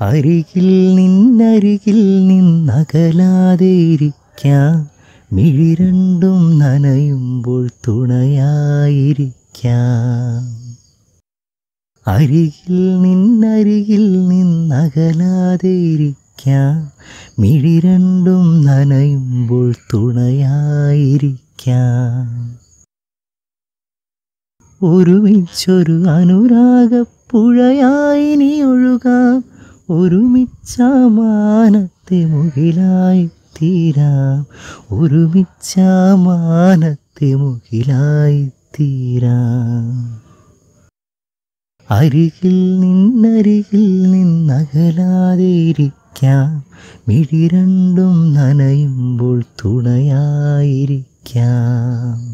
അരികിൽ നിന്നരികിൽ നിന്നകലാതെ ഇരിക്കാം മിഴി രണ്ടും നനയുമ്പോൾ തുണയായിരിക്കാം. അരികിൽ നിന്നരികിൽ നിന്നകലാതെ ഇരിക്കാം മിഴി രണ്ടും നനയുമ്പോൾ തുണയായിരിക്കാം. ഒരുമിച്ചൊരു അനുരാഗപ്പുഴയായി നീ ഒഴുകാം. ഒരുമിച്ചാമാനത്തെ മുകിലായി തീരാം. ഒരുമിച്ചാമാനത്തെ മുകിലായി തീരാം. അരികിൽ നിന്നരികിൽ നിന്നകലാതെ ഇരിക്കാം. മിഴി രണ്ടും നനയുമ്പോൾ തുണയായിരിക്കാം.